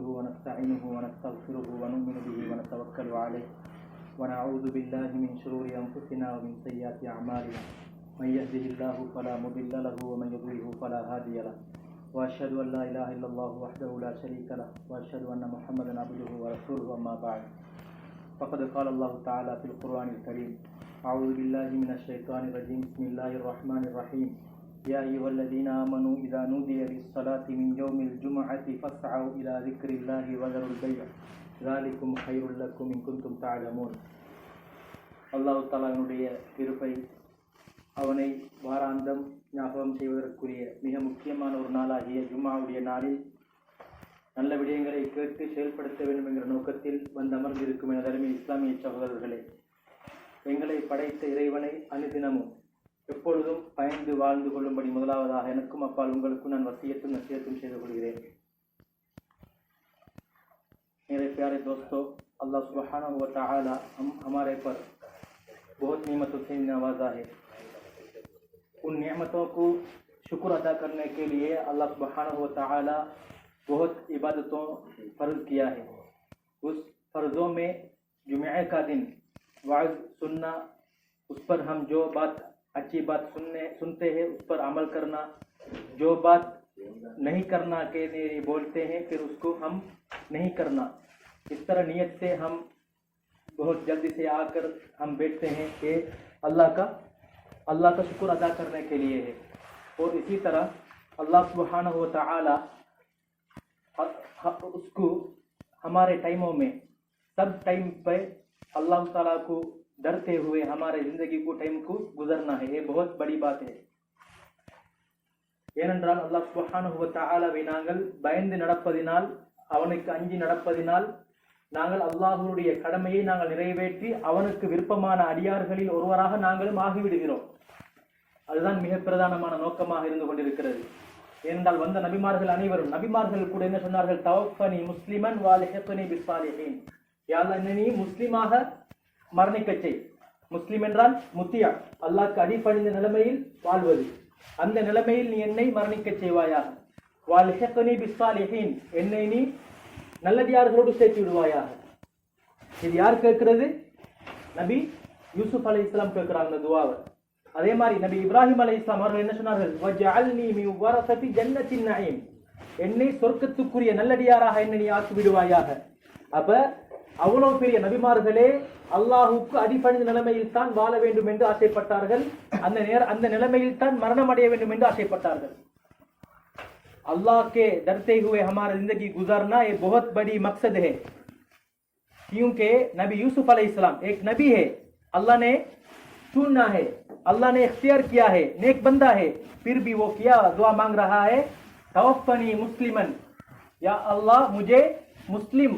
نحمده ونستعينه ونستغفره ونؤمن به ونتوكل عليه ونعوذ بالله من شرور أنفسنا ومن سيئات أعمالنا. من يهده الله فلا مضل له ومن يضلله فلا هادي له. وأشهد أن لا إله إلا الله وحده لا شريك له وأشهد أن محمدا عبده ورسوله أما بعد. فقد قال الله تعالى في القرآن الكريم أعوذ بالله من الشيطان الرجيم. بسم الله الرحمن الرحيم. يا أيها الذين آمنوا إذا نودي للصلاة من يوم الجمعة فاسعوا إلى ذكر الله وذروا البيع ذلكم خير لكم إن كنتم تعلمون அல்லாஹ் தாலாவினுடைய கிருபை அவனை வாராந்தம் ஞாபகம் செய்வதற்குரிய மிக முக்கியமான ஒரு நாளாகிய ஜும்மாவுடைய நாளில் நல்ல விடயங்களை கேட்டு செயல்படுத்த வேண்டும் என்கிற நோக்கத்தில் வந்து அமர்ந்திருக்கும் என தலைமை இஸ்லாமிய சகோதரர்களே எங்களை படைத்த இறைவனை அனுதினமும் எப்பொழுதும் பயந்து வாழ்ந்து கொள்ளும்படி முதலாவதாக எனக்கும் அப்பால் உங்களுக்கும் நான் வசியத்தும் நசியத்தும் செய்து கொள்கிறேன். میرے پیارے دوستو اللہ سبحانہ و تعالی ہم ہمارے پر بہت نعمتوں سے نوازا ہے ان نعمتوں کو شکر ادا کرنے کے لیے اللہ سبحانہ و تعالی بہت عبادتوں فرض کیا ہے اس فرضوں میں جمعہ کا دن وعظ سننا اس پر ہم جو بات اچھی بات سننے سنتے ہیں، اس پر عمل کرنا، جو بات نہیں کرنا کہ بولتے ہیں، پھر اس کو ہم نہیں کرنا۔ اس طرح نیت سے ہم بہت جلدی سے آ کر ہم بیٹھتے ہیں کہ اللہ کا اللہ کا شکر ادا کرنے کے لیے ہے۔ اور اسی طرح اللہ سبحانہ و تعالی اس کو ہمارے ٹائموں میں سب ٹائم پہ اللہ تعالیٰ کو डरते हुए हमारे ज़िंदगी को टाइम को गुजरना है ये बहुत बड़ी बात है ஏனென்றால் அல்லாஹ் சுபஹானஹு தஆலாவை நாங்கள் பயந்து நடப்பதினால் அவனுக்கு அஞ்சி நடப்பதினால் நாங்கள் அல்லாஹுடைய கடமையை நாங்கள் நிறைவேற்றி அவனுக்கு விருப்பமான அடியார்களில் ஒருவராக நாங்களும் ஆகிவிடுகிறோம் அதுதான் மிக பிரதானமான நோக்கமாக இருந்து கொண்டிருக்கிறது ஏனென்றால் வந்த நபிமார்கள் அனைவரும் நபிமார்கள் கூட என்ன சொன்னார்கள் தவஃபனி முஸ்லிமன் வாலிஹனி பிஸ்வாலிஹீன் யாழ்லா நீ முஸ்லிமாக மரணிக்கச்சை. செய் முஸ்லிம் என்றால் முத்தியா. அல்லாக்கு அடிப்பணிந்த நிலைமையில் வாழ்வது. அந்த நிலைமையில் நீ என்னை மரணிக்கச் செய்வாயாக. வாலிஹனி பிஸ்வாலிஹீன் என்னை நீ நல்லடியார்களோடு சேர்த்து விடுவாயாக. இது யார் கேட்கிறது? நபி யூசுப் அலி இஸ்லாம் கேட்கிறாங்க இந்த துவாவை. அதே மாதிரி நபி இப்ராஹிம் அலி இஸ்லாம் அவர்கள் என்ன சொன்னார்கள்? ஜன்னத்தின் நயீம் என்னை சொர்க்கத்துக்குரிய நல்லடியாராக என்னை நீ ஆக்கி விடுவாயாக அப்ப அவ்வளவு பெரிய நபிமார்களே அல்லாஹுக்கு அடிப்பணிந்த நிலைமையில் தான் வாழ வேண்டும் என்று ஆசைப்பட்டார்கள் அந்த நேர அந்த நிலைமையில் தான் மரணம் அடைய வேண்டும் என்று ஆசைப்பட்டார்கள் अल्लाह के डरते हुए हमारा जिंदगी गुजारना ये बहुत बड़ी मकसद है क्योंकि नबी यूसुफ अलैहिस्सलाम एक नबी है अल्लाह ने चुनना है अल्लाह ने इख्तियार किया है नेक बंदा है फिर भी वो क्या दुआ मांग रहा है तवफ़नी मुस्लिमन या अल्लाह मुझे मुस्लिम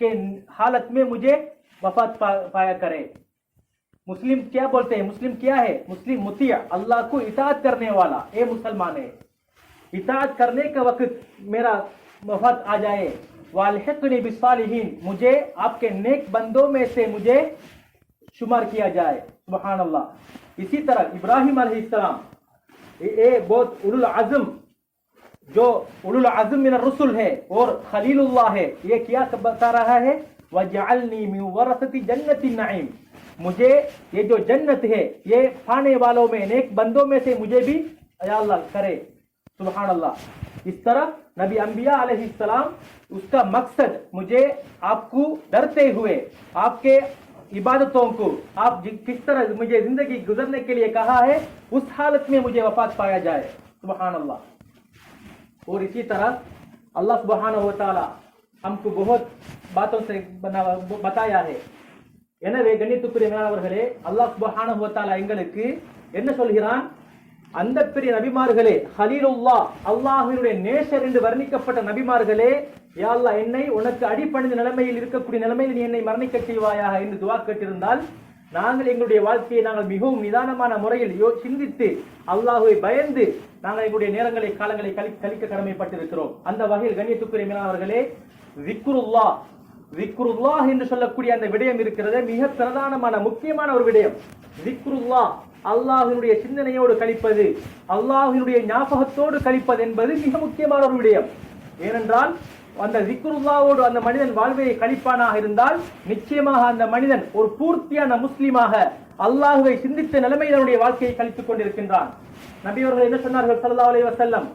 کے حالت میں مجھے وفات پایا کرے۔ مسلم کیا بولتے ہیں؟ مسلم کیا ہے؟ مسلم متیع اللہ کو اطاعت کرنے والا۔ اے مسلمان ہے اطاعت کرنے کا وقت میرا وفات آ جائے۔ والحقنی بالصالحین، مجھے آپ کے نیک بندوں میں سے مجھے شمار کیا جائے۔ سبحان اللہ۔ اسی طرح ابراہیم علیہ السلام، اے بہت العظم جو العظم من الرسل ہے اور خلیل اللہ ہے، یہ کیا بتا رہا ہے؟ وَجَعَلْنِي مِن النَّعِيمِ۔ مجھے یہ جو جنت ہے، یہ کھانے والوں میں، نیک بندوں میں سے مجھے بھی یا اللہ کرے۔ سبحان اللہ اس طرح نبی انبیاء علیہ السلام، اس کا مقصد مجھے آپ کو ڈرتے ہوئے، آپ کے عبادتوں کو، آپ جی کس طرح مجھے زندگی گزرنے کے لیے کہا ہے، اس حالت میں مجھے وفات پایا جائے۔ سبحان اللہ और इसी तरह अल्लाह सुबहान व ताला हमको बहुत बातों से बना बताया है எனவே கண்ணியத்துக்குரிய மேலானவர்களே அல்லாஹ் சுபஹானஹு வ தஆலா எங்களுக்கு என்ன சொல்கிறான் அந்த பெரிய நபிமார்களே ஹலீலுல்லா அல்லாஹினுடைய நேசர் என்று வர்ணிக்கப்பட்ட நபிமார்களே யா அல்லாஹ் என்னை உனக்கு அடிப்பணிந்த நிலைமையில் இருக்கக்கூடிய நிலைமையில் நீ என்னை மரணிக்க செய்வாயாக என்று துவா கேட்டிருந்தால் நாங்கள் எங்களுடைய வாழ்க்கையை நாங்கள் மிகவும் நிதானமான முறையில் யோ சிந்தித்து அல்லாஹுவை பயந்து நாங்கள் எங்களுடைய நேரங்களை காலங்களை கழி கழிக்க கடமைப்பட்டிருக்கிறோம். அந்த வகையில் கண்ணியத்துக்குரிய மீனவர்களே விக்ருல்லா விக்ருல்லா என்று சொல்லக்கூடிய அந்த விடயம் இருக்கிறது. மிக பிரதானமான முக்கியமான ஒரு விடயம். விக்ருல்லா அல்லாஹினுடைய சிந்தனையோடு கழிப்பது அல்லாஹினுடைய ஞாபகத்தோடு கழிப்பது என்பது மிக முக்கியமான ஒரு விடயம். ஏனென்றால் அந்த ஜிக்ருல்லாவோடு அந்த மனிதன் வாழ்வையை கழிப்பானாக இருந்தால் நிச்சயமாக அந்த மனிதன் ஒரு பூர்த்தியான முஸ்லிமாக அல்லாஹுவை சிந்தித்த நிலைமையில் அவனுடைய வாழ்க்கையை கழித்துக் கொண்டிருக்கின்றான். நபி அவர்கள் என்ன சொன்னார்கள்? சல்லா அலைஹி செல்லம்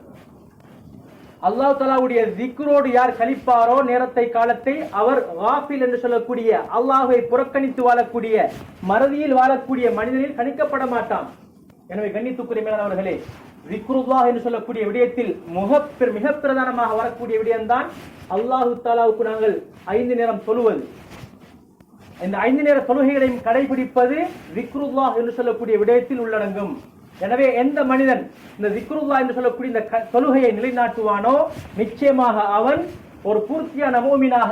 அல்லாஹ் தலாவுடைய திக்ரோடு யார் கழிப்பாரோ நேரத்தை காலத்தை அவர் வாஃபில் என்று சொல்லக்கூடிய அல்லாஹுவை புறக்கணித்து வாழக்கூடிய மறதியில் வாழக்கூடிய மனிதனில் கணிக்கப்பட மாட்டான். எனவே கண்ணித்துக்குரிய மேலானவர்களே விக்ருல்லாஹ் என்று சொல்லக்கூடிய விடயத்தில் முக மிக பிரதானமாக வரக்கூடிய விடயம்தான் அல்லாஹு தாலாவுக்கு நாங்கள் ஐந்து நேரம் சொல்லுவது இந்த ஐந்து நேர தொழுகைகளையும் கடைபிடிப்பது விக்ருல்லாஹ் என்று சொல்லக்கூடிய விடயத்தில் உள்ளடங்கும். எனவே எந்த மனிதன் இந்த விக்ருல்லா என்று சொல்லக்கூடிய இந்த தொழுகையை நிலைநாட்டுவானோ நிச்சயமாக அவன் ஒரு பூர்த்தியான மோமினாக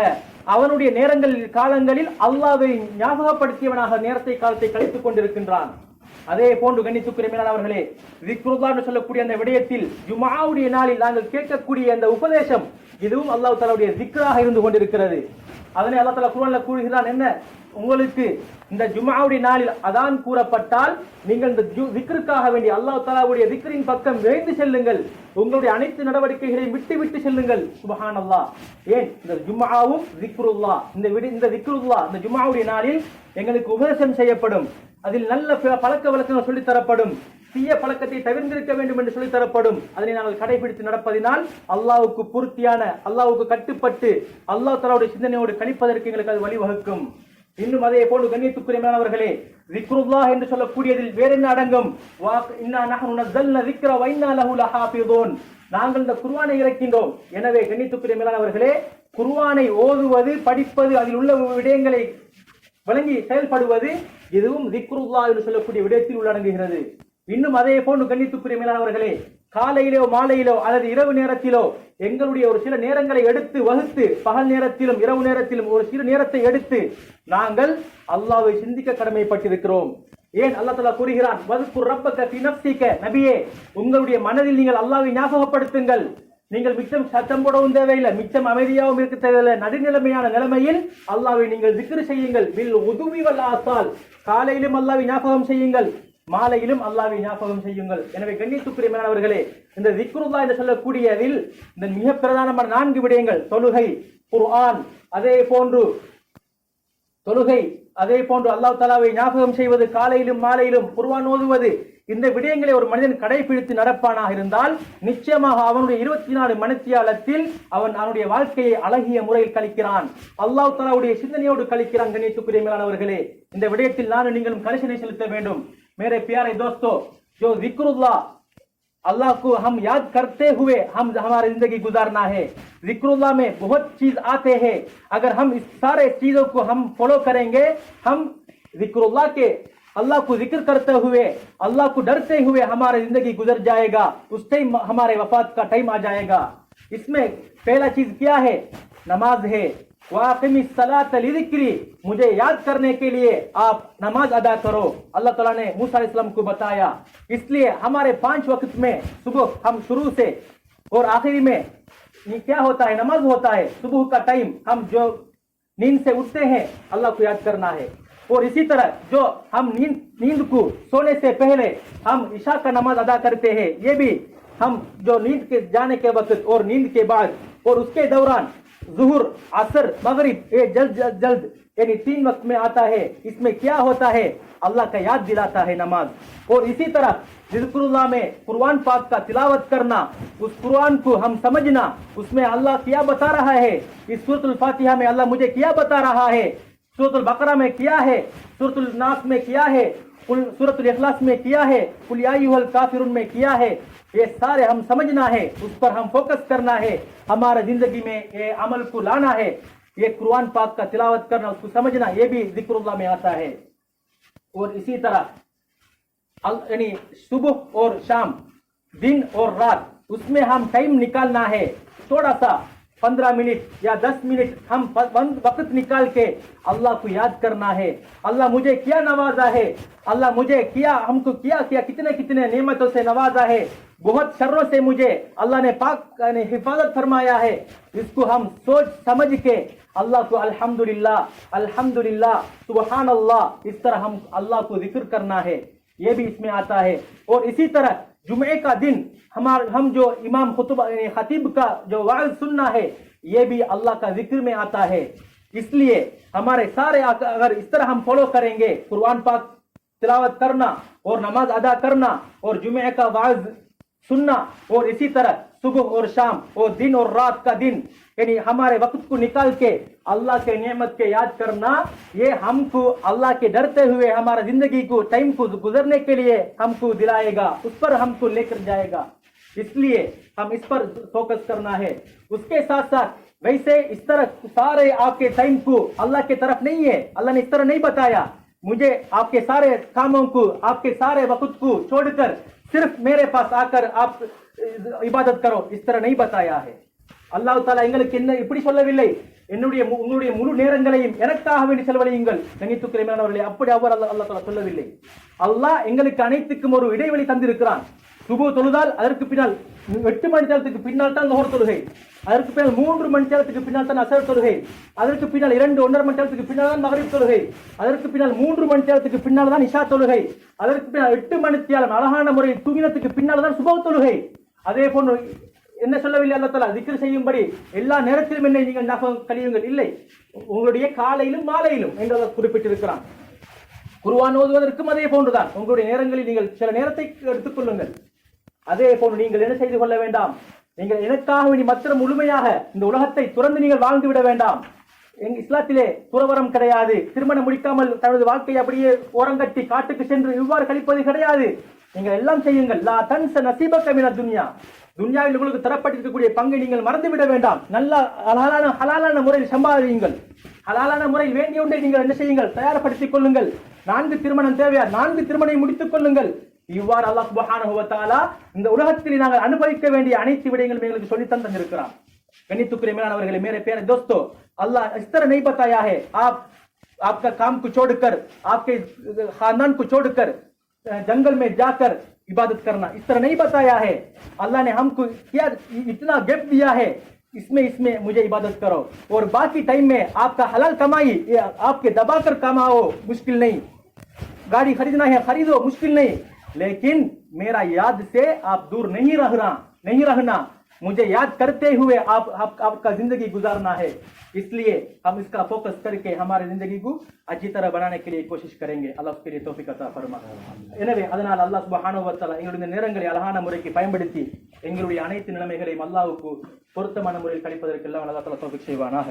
அவனுடைய நேரங்களில் காலங்களில் அல்லாவை ஞாபகப்படுத்தியவனாக நேரத்தை காலத்தை கழித்துக் கொண்டிருக்கின்றான். அதே போன்று கண்ணித்துக்குரிய மேலானவர்களே விக்ருல்லா என்று சொல்லக்கூடிய அந்த விடயத்தில் ஜுமாவுடைய நாளில் நாங்கள் கேட்கக்கூடிய அந்த உபதேசம் இதுவும் அல்லாஹ் தலாவுடைய திக்ராக இருந்து கொண்டிருக்கிறது. அதனை அல்லா தலா குரான்ல கூறுகிறான் என்ன? உங்களுக்கு இந்த ஜுமாவுடைய நாளில் அதான் கூறப்பட்டால் நீங்கள் இந்த ஜு- திக்ருக்காக வேண்டி அல்லாஹ் தலாவுடைய திக்ரின் பக்கம் விரைந்து செல்லுங்கள். உங்களுடைய அனைத்து நடவடிக்கைகளையும் விட்டு விட்டு செல்லுங்கள். சுபஹானல்லாஹ். ஏன்? இந்த ஜுமாவும் திக்ருல்லா இந்த விடு- இந்த திக்ருல்லா இந்த ஜுமாவுடைய நாளில் எங்களுக்கு உபதேசம் செய்யப்படும். அதில் நல்ல பழக்க வழக்கங்கள் சொல்லித் தரப்படும். தீய பழக்கத்தை தவிர்த்திருக்க வேண்டும் என்று சொல்லித்தரப்படும். அதனை நாங்கள் கடைபிடித்து நடப்பதினால் அல்லாவுக்கு பூர்த்தியான அல்லாவுக்கு கட்டுப்பட்டு அல்லாஹ் தலாவுடைய சிந்தனையோடு கணிப்பதற்கு எங்களுக்கு அது வழிவகுக்கும். இன்னும் அதே போன்று கண்ணியத்துக்குரியமானவர்களே விக்ருல்லா என்று சொல்லக்கூடியதில் வேற என்ன அடங்கும் நாங்கள் இந்த குர்வானை இறக்கின்றோம். எனவே கண்ணியத்துக்குரிய மேலானவர்களே குர்வானை ஓதுவது படிப்பது அதில் உள்ள விடயங்களை வழங்கி செயல்படுவது எதுவும் விக்ருல்லா என்று சொல்லக்கூடிய விடயத்தில் உள்ளடங்குகிறது. இன்னும் அதே போன்று கண்ணித்துக்குரிய மேலானவர்களே காலையிலோ மாலையிலோ அல்லது இரவு நேரத்திலோ எங்களுடைய ஒரு சில நேரங்களை எடுத்து வகுத்து பகல் நேரத்திலும் இரவு நேரத்திலும் ஒரு சில நேரத்தை எடுத்து நாங்கள் அல்லாவை சிந்திக்க கடமைப்பட்டிருக்கிறோம். ஏன் அல்லா தலா கூறுகிறான் வதுக்குர் ரப்பக்க ஃபி நபியே உங்களுடைய மனதில் நீங்கள் அல்லாவை ஞாபகப்படுத்துங்கள். நீங்கள் மிச்சம் சத்தம் போடவும் தேவையில்லை மிச்சம் அமைதியாகவும் இருக்க தேவையில்லை. நடுநிலைமையான நிலைமையில் அல்லாவை நீங்கள் திக்ரு செய்யுங்கள். வில் உதுவி வல்லாத்தால் காலையிலும் அல்லாவை ஞாபகம் செய்யுங்கள். மாலையிலும் அல்லாவை ஞாபகம் செய்யுங்கள். எனவே கண்ணியத்துக்குரியமானவர்களே இந்த திக்ருல்லா என்று சொல்லக்கூடியதில் இந்த மிக பிரதானமான நான்கு விடயங்கள் தொழுகை குர்ஆன் அதே போன்று தொழுகை அதே போன்று அல்லாஹ் தலாவை ஞாபகம் செய்வது காலையிலும் மாலையிலும் குர்ஆன் ஓதுவது இந்த விடயங்களை ஒரு மனிதன் கடைபிடித்து நடப்பானாக இருந்தால் நிச்சயமாக அவனுடைய இருபத்தி நாலு மனத்தியாலத்தில் அவன் அவனுடைய வாழ்க்கையை அழகிய முறையில் கழிக்கிறான். அல்லாஹ் தலாவுடைய சிந்தனையோடு கழிக்கிறான் கணித்துக்குரிய மேலானவர்களே இந்த விடயத்தில் நானும் நீங்களும் கரிசனை செலுத்த வேண்டும். میرے پیارے دوستو، جو ذکر اللہ اللہ کو ہم یاد کرتے ہوئے ہم ہماری زندگی گزارنا ہے۔ ذکر اللہ میں بہت چیز آتے ہیں۔ اگر ہم اس سارے چیزوں کو ہم فالو کریں گے، ہم ذکر اللہ کے، اللہ کو ذکر کرتے ہوئے، اللہ کو ڈرتے ہوئے ہمارے زندگی گزر جائے گا۔ اس ٹائم ہمارے وفات کا ٹائم آ جائے گا۔ اس میں پہلا چیز کیا ہے؟ نماز ہے۔ واقم الصلاۃ لذکری مجھے یاد کرنے کے لیے آپ نماز ادا کرو۔ اللہ تعالیٰ نے موسیٰ علیہ السلام کو بتایا۔ اس لیے ہمارے پانچ وقت میں صبح ہم شروع سے اور آخری میں کیا ہوتا ہے؟ نماز ہوتا ہے۔ صبح کا ٹائم ہم جو نیند سے اٹھتے ہیں، اللہ کو یاد کرنا ہے۔ اور اسی طرح جو ہم نیند نیند کو سونے سے پہلے ہم عشاء کا نماز ادا کرتے ہیں، یہ بھی ہم جو نیند کے، جانے کے وقت اور نیند کے بعد اور اس کے دوران ظہر عصر، مغرب یہ جلد جلد جلد یعنی تین وقت میں آتا ہے، اس میں کیا ہوتا ہے؟ اللہ کا یاد دلاتا ہے نماز۔ اور اسی طرح ذکر اللہ میں قرآن پاک کا تلاوت کرنا، اس قرآن کو ہم سمجھنا، اس میں اللہ کیا بتا رہا ہے؟ اس صورت الفاتحہ میں اللہ مجھے کیا بتا رہا ہے؟ سورت البقرہ میں کیا ہے؟ سورت الناس میں کیا ہے؟ سورت الاخلاص میں کیا ہے؟ الکافرون میں کیا ہے؟ یہ سارے ہم سمجھنا ہے، اس پر ہم فوکس کرنا ہے۔ ہمارا زندگی میں یہ عمل کو لانا ہے۔ یہ قرآن پاک کا تلاوت کرنا، اس کو سمجھنا، یہ بھی ذکر اللہ میں آتا ہے۔ اور اسی طرح یعنی صبح اور شام، دن اور رات، اس میں ہم ٹائم نکالنا ہے۔ تھوڑا سا پندرہ منٹ یا دس منٹ ہم وقت نکال کے اللہ کو یاد کرنا ہے۔ اللہ مجھے کیا نوازا ہے؟ اللہ مجھے کیا ہم کو کیا کیا کتنے کتنے نعمتوں سے نوازا ہے؟ بہت شروں سے مجھے اللہ نے پاک نے حفاظت فرمایا ہے۔ اس کو ہم سوچ سمجھ کے اللہ کو الحمدللہ الحمدللہ، سبحان اللہ، اس طرح ہم اللہ کو ذکر کرنا ہے۔ یہ بھی اس میں آتا ہے۔ اور اسی طرح جمعے کا دن ہم جو امام یعنی خطیب کا جو وعد سننا ہے، یہ بھی اللہ کا ذکر میں آتا ہے۔ اس لیے ہمارے سارے اگر اس طرح ہم فالو کریں گے، قرآن پاک تلاوت کرنا اور نماز ادا کرنا اور جمعہ کا وعد سننا اور اسی طرح صبح اور شام وہ دن اور رات کا دن یعنی ہمارے وقت کو نکال کے اللہ کے نعمت کے یاد کرنا، یہ ہم کو اللہ کے ڈرتے ہوئے ہمارا زندگی کو، ٹائم کو گزرنے کے لیے ہم کو دلائے گا، اس پر ہم کو لے کر جائے گا۔ اس لیے ہم اس پر فوکس کرنا ہے۔ اس کے ساتھ ساتھ ویسے اس طرح سارے آپ کے ٹائم کو اللہ کے طرف نہیں ہے۔ اللہ نے اس طرح نہیں بتایا۔ مجھے آپ کے سارے کاموں کو، آپ کے سارے وقت کو چھوڑ کر सिर्फ मेरे पास आकर आप इबादत करो इस तरह नहीं बताया है அல்லாஹ் தாலா எங்களுக்கு என்ன இப்படி சொல்லவில்லை என்னுடைய மு- உங்களுடைய முழு நேரங்களையும் எனக்காக வேண்டி செலவழியுங்கள் கணித்துக்கிரமையானவர்களே அப்படி அவர் அல்லா அல்லா தாலா சொல்லவில்லை அல்லாஹ் எங்களுக்கு அனைத்துக்கும் ஒரு இடைவெளி தந்திருக்கிறான் சுபு தொழுதால் அதற்கு பின்னால் எட்டு மணி நேரத்துக்கு பின்னால் தான் நோர் தொழுகை. அதற்கு பின்னால் மூன்று மணி நேரத்துக்கு பின்னால் தான் அசர் தொழுகை. அதற்கு பின்னால் இரண்டு ஒன்றரை மணி நேரத்துக்கு பின்னால் தான் மகரிப் தொழுகை. அதற்கு பின்னால் மூன்று மணி நேரத்துக்கு பின்னால் தான் இஷா தொழுகை. அதற்கு பின்னால் எட்டு மணி நேரம் அழகான முறையில் தூங்கினத்துக்கு பின்னால் தான் சுப தொழுகை. அதே போன்று என்ன சொல்லவில்லை அல்ல தலா திக்ரு செய்யும்படி எல்லா நேரத்திலும் என்னை நீங்கள் ஞாபகம் கழியுங்கள். இல்லை உங்களுடைய காலையிலும் மாலையிலும் என்று குறிப்பிட்டிருக்கிறான் குருவான் ஓதுவதற்கும் அதே போன்றுதான். உங்களுடைய நேரங்களில் நீங்கள் சில நேரத்தை எடுத்துக்கொள்ளுங்கள் அதே போன்று நீங்கள் என்ன செய்து கொள்ள வேண்டாம்? நீங்கள் எனக்காக வேண்டி மற்ற முழுமையாக இந்த உலகத்தை துறந்து நீங்கள் வாழ்ந்து விட வேண்டாம். எங்க இஸ்லாத்திலே துறவரம் கிடையாது. திருமணம் முடிக்காமல் தனது வாழ்க்கையை அப்படியே ஓரங்கட்டி காட்டுக்கு சென்று இவ்வாறு கழிப்பது கிடையாது. நீங்கள் எல்லாம் செய்யுங்கள். லா தன்ச நசீப மின துன்யா. துன்யாவில் உங்களுக்கு தரப்பட்டிருக்கக்கூடிய பங்கை நீங்கள் மறந்து விட வேண்டாம். நல்ல ஹலாலான ஹலாலான முறையில் சம்பாதியுங்கள். ஹலாலான முறையில் வேண்டிய ஒன்றை நீங்கள் என்ன செய்யுங்கள்? தயார்படுத்திக் கொள்ளுங்கள். நான்கு திருமணம் தேவையா? நான்கு திருமணம் முடித்துக் கொள்ளுங்கள். இவ்வாறு அல்லாஹ் சுபஹானுவத்தாலா இந்த உலகத்தில் நாங்கள் அனுபவிக்க வேண்டிய அனைத்து விடயங்களும் எங்களுக்கு சொல்லி தந்திருக்கிறான். கணித்துக்குரிய மேலானவர்களே மேரே பேர، தோஸ்தோ، அல்லாஹ் اس طرح نہیں بتایا ہے آپ آپ کا کام کو چھوڑ کر آپ کے خاندان کو چھوڑ کر جنگل میں جا کر عبادت کرنا اس طرح نہیں بتایا ہے اللہ نے ہم کو کیا اتنا گفٹ دیا ہے اس میں اس میں مجھے عبادت کرو اور باقی ٹائم میں آپ کا حلال کمائی آپ کے دبا کر کماؤ مشکل نہیں گاڑی خریدنا ہے خریدو مشکل نہیں لیکن میرا یاد سے آپ دور نہیں رہنا نہیں رہنا۔ مجھے یاد کرتے ہوئے آپ آپ, آپ کا زندگی گزارنا ہے۔ اس لیے ہم اس کا فوکس کر کے ہمارے زندگی کو اچھی طرح بنانے کے لیے کوشش کریں گے۔ اللہ کے لیے توفیق عطا فرما۔ எனவே அதனால் அல்லாஹ் சுபஹானு வ தஆலா எங்களுடைய நேரங்களை அழகான முறைக்கு பயன்படுத்தி எங்களுடைய அனைத்து நிலைமைகளையும் அல்லாஹ்வுக்கு பொருத்தமான முறையில் கழிப்பதற்கு எல்லாம் அல்லாஹ் தஆலா தௌஃபிக் செய்வானாக